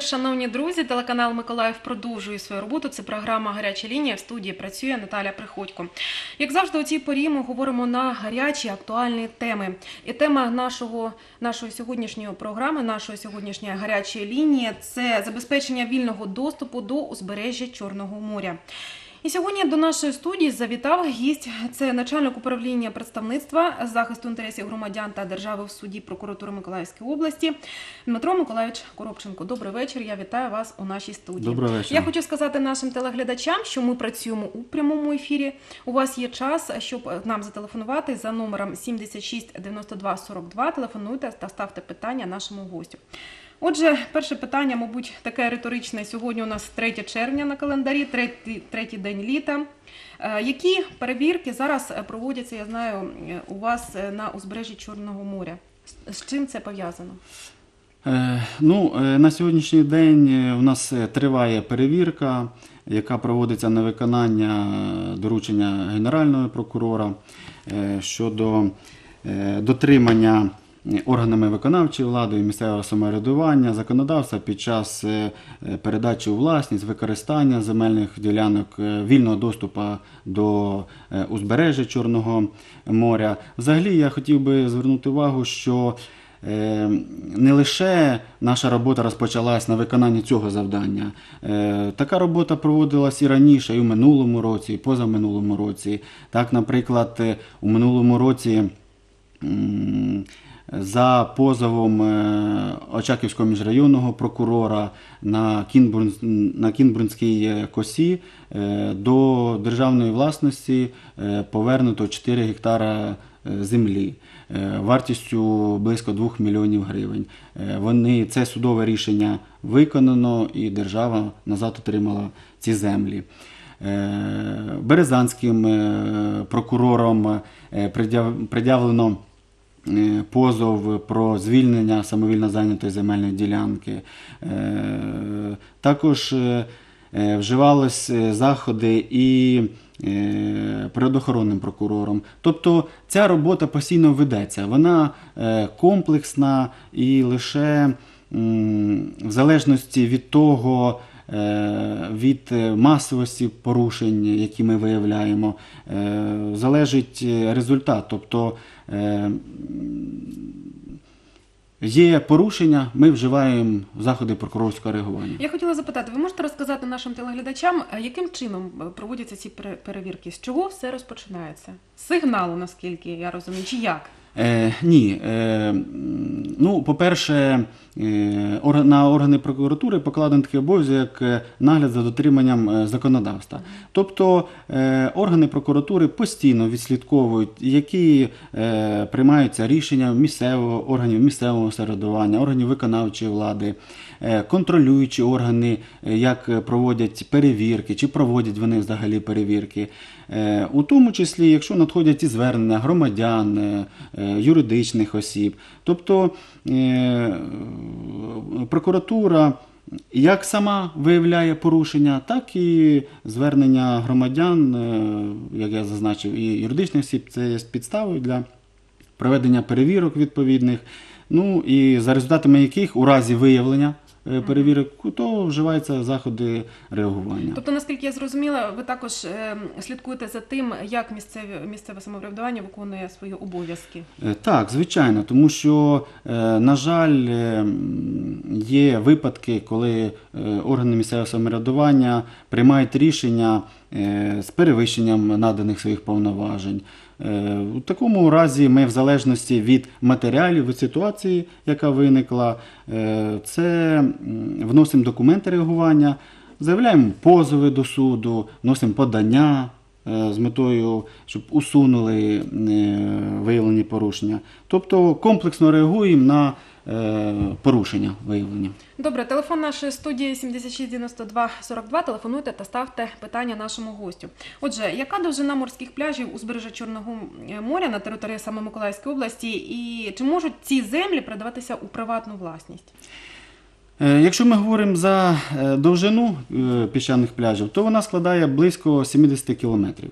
шановні друзі. Телеканал Миколаїв продовжує свою роботу. Це програма Гаряча лінія. В студії працює Наталя Приходько. Як завжди, у цій порі ми говоримо на гарячі актуальні теми. І тема нашого нашої сьогоднішньої програми, нашої сьогоднішньої гарячої лінії це забезпечення вільного доступу до узбережжя Чорного моря. І сьогодні до нашої студії завітав гість. Це начальник управління представництва захисту інтересів громадян та держави в суді прокуратури Миколаївської області Дмитро Миколаївич Коробченко. Добрий вечір. Я вітаю вас у нашій студії. Добрий вечір. Я хочу сказати нашим телеглядачам, що ми працюємо у прямому ефірі. У вас є час, щоб нам зателефонувати за номером 76 92 42. Телефонуйте та ставте питання нашому гостю. Отже, перше питання, мабуть, таке риторичне. Сьогодні у нас 3 червня на календарі, третій, третій день літа. Е, Які перевірки зараз проводяться, я знаю, у вас е, на узбережжі Чорного моря? З- чим це пов'язано? Е, Ну, на сьогоднішній день у нас триває перевірка, яка проводиться на виконання доручення Генерального прокурора щодо дотримання органами виконавчої влади і місцевого самоврядування законодавства під час е, е, передачі у власність, використання земельних ділянок, е, вільного доступу до узбережжя Чорного моря. Взагалі, я хотів би звернути увагу, що не лише наша робота розпочалась на виконанні цього завдання. Така робота проводилась і раніше, і в минулому році, і позаминулому році. Так, наприклад, у минулому році. За позовом е, Очаківського міжрайонного прокурора на, Кінбурн, на Кінбурнській е, косі е, до державної власності повернуто 4 гектара землі вартістю близько 2 мільйонів гривень. Вони, це судове рішення виконано і держава назад отримала ці землі. Березанським прокурором пред'явлено позов про звільнення самовільно зайнятої земельної ділянки. Е, Також е, е, вживались е, заходи і е, природоохоронним прокурором. Тобто ця робота постійно ведеться. Вона е, комплексна і лише в залежності від того, е, від е, масовості порушень, які ми виявляємо, е, залежить результат. Тобто е, є порушення, ми вживаємо заходи прокурорського реагування. Я хотіла запитати, ви можете розказати нашим телеглядачам, яким чином проводяться ці пере- перевірки? З чого все розпочинається? Сигналу, наскільки я розумію, чи як? Е, ні. Е, ну, по-перше, е, на органи прокуратури покладений такий обов'язок, як е, нагляд за дотриманням е, законодавства. Тобто е, органи прокуратури постійно відслідковують, які е, приймаються рішення місцевого органів місцевого самоврядування, органів виконавчої влади, е, контролюючі органи, е, як проводять перевірки, чи проводять вони взагалі перевірки. Е, У тому числі, якщо надходять і звернення громадян, е, юридичних осіб. Тобто е, прокуратура як сама виявляє порушення, так і звернення громадян, е, як я зазначив, і юридичних осіб це є підставою для проведення перевірок відповідних. Ну і за результатами яких у разі виявлення е, перевірок, то вживаються заходи реагування. Тобто, наскільки я зрозуміла, ви також е, слідкуєте за тим, як місцеве, місцеве самоврядування виконує свої обов'язки. Е, Так, звичайно, тому що, е, на жаль, е, є випадки, коли е, органи місцевого самоврядування приймають рішення е, з перевищенням наданих своїх повноважень. Е, У такому разі ми, в залежності від матеріалів від ситуації, яка виникла, е, це вносимо документи реагування, заявляємо позови до суду, вносимо подання е, з метою, щоб усунули е, виявлені порушення. Тобто комплексно реагуємо на е, порушення виявлені. Добре, телефон нашої студії 7692 42. Телефонуйте та ставте питання нашому гостю. Отже, яка довжина морських пляжів узбережжя Чорного моря на території саме Миколаївської області, і чи можуть ці землі передаватися у приватну власність? Е, Якщо ми говоримо за е, довжину е, піщаних пляжів, то вона складає близько 70 кілометрів.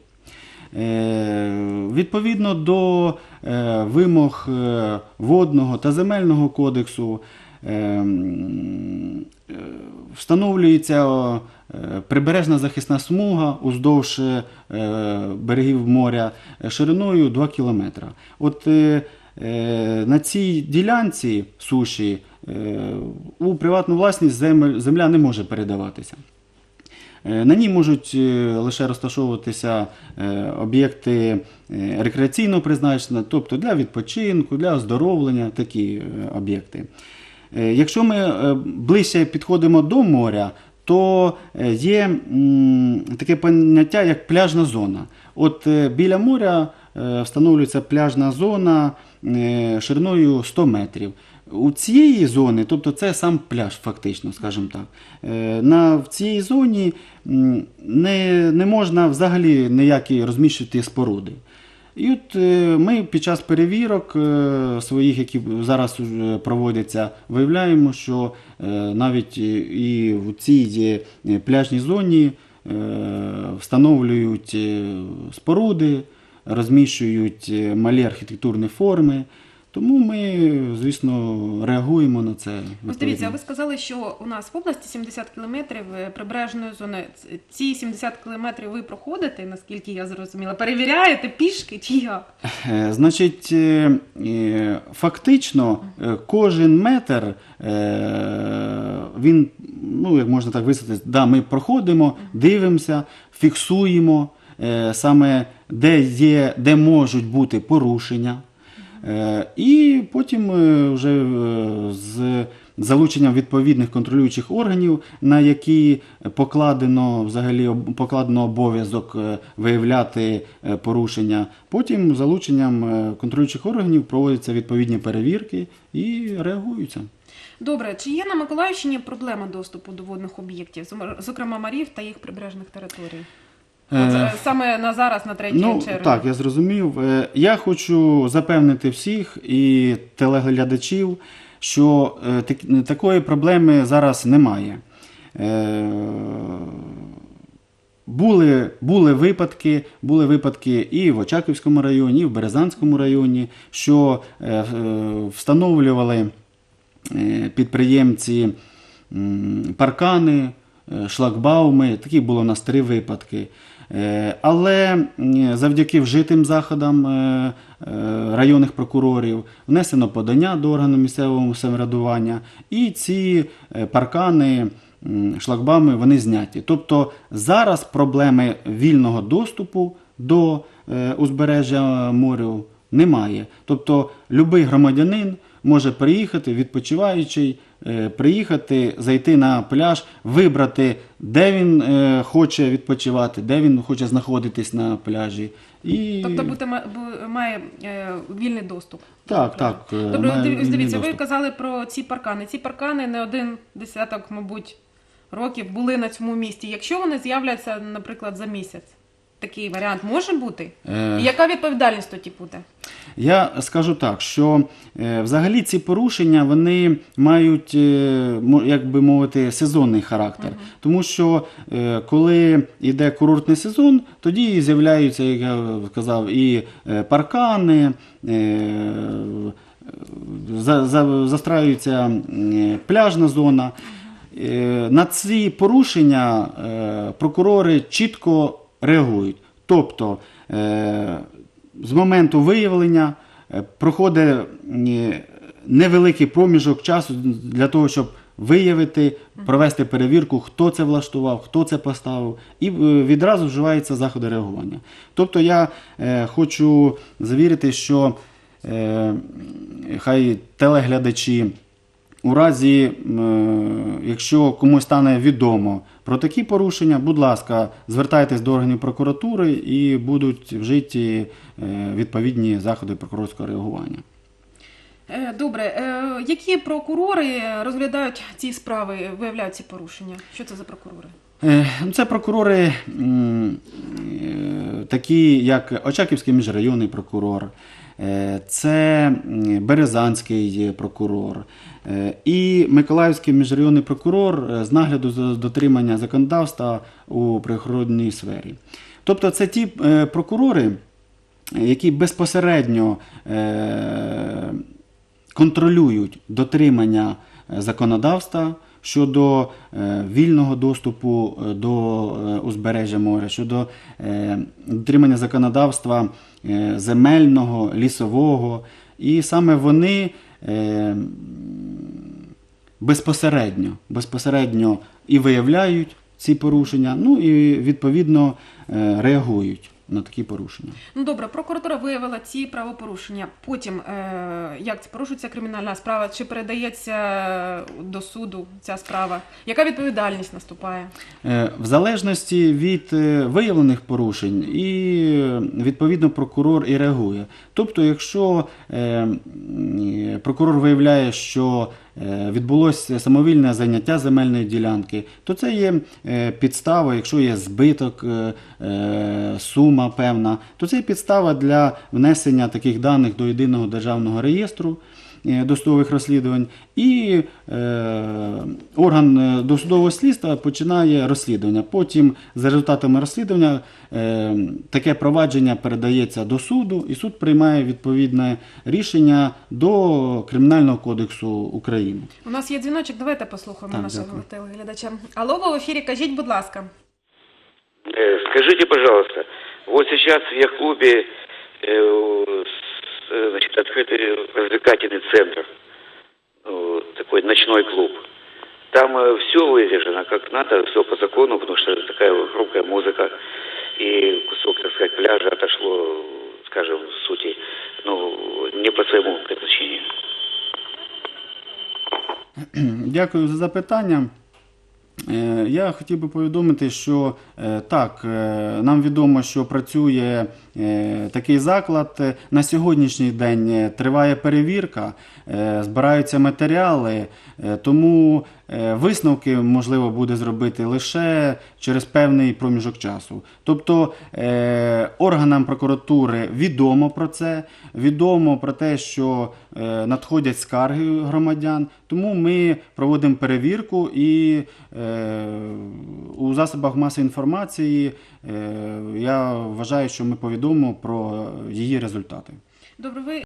Е, Відповідно до е, вимог е, водного та земельного кодексу, е, е, встановлюється е, прибережна захисна смуга уздовж е, берегів моря е, шириною 2 км. От е, е, на цій ділянці суші е, у приватну власність земля не може передаватися. Е, На ній можуть е, лише розташовуватися е, об'єкти рекреаційного призначення, тобто для відпочинку, для оздоровлення, такі об'єкти. Якщо ми ближче підходимо до моря, то є таке поняття, як пляжна зона. От біля моря встановлюється пляжна зона шириною 100 метрів. У цієї зони, тобто це сам пляж, фактично, скажімо так. е, На, в цій зоні не, не можна взагалі ніякі розміщувати споруди. І от е, ми під час перевірок е, своїх, які зараз проводяться, виявляємо, що навіть і- в цій пляжній зоні встановлюють споруди, розміщують малі архітектурні форми. Тому ми, звісно, реагуємо на це. Ось дивіться, ви сказали, що у нас в області 70 кілометрів е, прибережної зони. Ці 70 кілометрів ви проходите, наскільки я зрозуміла, перевіряєте пішки чи як? Е, Значить, е, фактично кожен метр, він, ну, як можна так висвітлити, да, ми проходимо, дивимося, фіксуємо саме де є, де можуть бути порушення. Е, І потім е, вже е, з залученням відповідних контролюючих органів, на які покладено взагалі покладено обов'язок виявляти порушення. Потім залученням контролюючих органів проводяться відповідні перевірки і реагуються. Добре, чи є на Миколаївщині проблема доступу до водних об'єктів, зокр- зокрема морів та їх прибережних територій? От, Е, е, саме на зараз, на третій Ну червня. так, я зрозумів. Е, Я хочу запевнити всіх і телеглядачів, що такої проблеми зараз немає. Були, були випадки, були випадки і в Очаківському районі, і в Березанському районі, що встановлювали підприємці паркани, шлагбауми. Такі було у нас три випадки. Е, Але завдяки вжитим заходам е, е, районних прокурорів внесено подання до органу місцевого самоврядування, і ці паркани, м, шлагбауми вони зняті. Тобто зараз проблеми вільного доступу до узбережжя морю немає. Тобто будь-який громадянин може приїхати, відпочиваючий, приїхати, зайти на пляж, вибрати, де він е, хоче відпочивати, де він хоче знаходитись на пляжі. І... Тобто бути має е, вільний доступ. Так, так. е, Добре, дивіться, ви казали про ці паркани. Ці паркани не один десяток, мабуть, років були на цьому місці. Якщо вони з'являться, наприклад, за місяць, такий варіант може бути? Е, І яка відповідальність тоді буде? Я скажу так, що е, взагалі ці порушення вони мають, е, як би мовити, сезонний характер. Тому що е, коли йде курортний сезон, тоді з'являються, як я сказав, і е, паркани. е, за- за- Застраюється пляжна зона. Е, На ці порушення е, прокурори чітко реагують. Тобто е, з моменту виявлення е, проходить е, невеликий проміжок часу для того, щоб виявити, провести перевірку, хто це влаштував, хто це поставив, і відразу вживаються заходи реагування. Тобто я хочу завірити, що хай телеглядачі. У разі, якщо комусь стане відомо про такі порушення, будь ласка, звертайтесь до органів прокуратури і будуть вжиті е, відповідні заходи прокурорського реагування. Е, Добре, е, які прокурори розглядають ці справи, виявляють ці порушення? Що це за прокурори? Е, Це прокурори е, такі, як Очаківський міжрайонний прокурор, е, це Березанський прокурор е, і Миколаївський міжрайонний прокурор е, з нагляду за дотримання законодавства у природній сфері. Тобто це ті е, прокурори, які безпосередньо е, контролюють дотримання е, законодавства, щодо е, вільного доступу е, до е, узбережжя моря, щодо дотримання законодавства земельного, лісового. І саме вони безпосередньо, безпосередньо і виявляють ці порушення, ну і відповідно реагують на такі порушення. Ну добре, прокуратура виявила ці правопорушення. Потім е, як це порушується кримінальна справа? Чи передається до суду ця справа? Яка відповідальність наступає? Е, В залежності від е, виявлених порушень, і е, відповідно прокурор і реагує. Тобто, якщо е, прокурор виявляє, що відбулося самовільне заняття земельної ділянки, то це є е, підстава, якщо є збиток, е, е, сума певна, то це є підстава для внесення таких даних до єдиного державного реєстру. е, досудових розслідувань, і е, орган е, досудового слідства починає розслідування. Потім, за результатами розслідування, е, таке провадження передається до суду, і суд приймає відповідне рішення до Кримінального кодексу України. У нас є дзвіночок, давайте послухаємо Так, нашого дякую. телеглядача. Алло, ви в ефірі, кажіть, будь ласка. Э, Скажите, пожалуйста, вот сейчас в яхт-клубе э, с- э, значит, открытый развлекательный центр, э, такой ночной клуб. Там все выдержано как надо, все по закону, потому что такая громкая музыка и кусок, так сказать, пляжа отошло, скажем, в сути, ну, не по своему предназначению. Дякую за запитання. Е, Я хотів би повідомити, що е, так, е, нам відомо, що працює е, такий заклад. Е, На сьогоднішній день е, триває перевірка, е, збираються матеріали, е, тому е, висновки можливо буде зробити лише через певний проміжок часу. Тобто е, органам прокуратури відомо про це, відомо про те, що е, надходять скарги громадян, тому ми проводимо перевірку і е, у засобах масової інформації е, я вважаю, що ми повідомимо про її результати. Добре, ви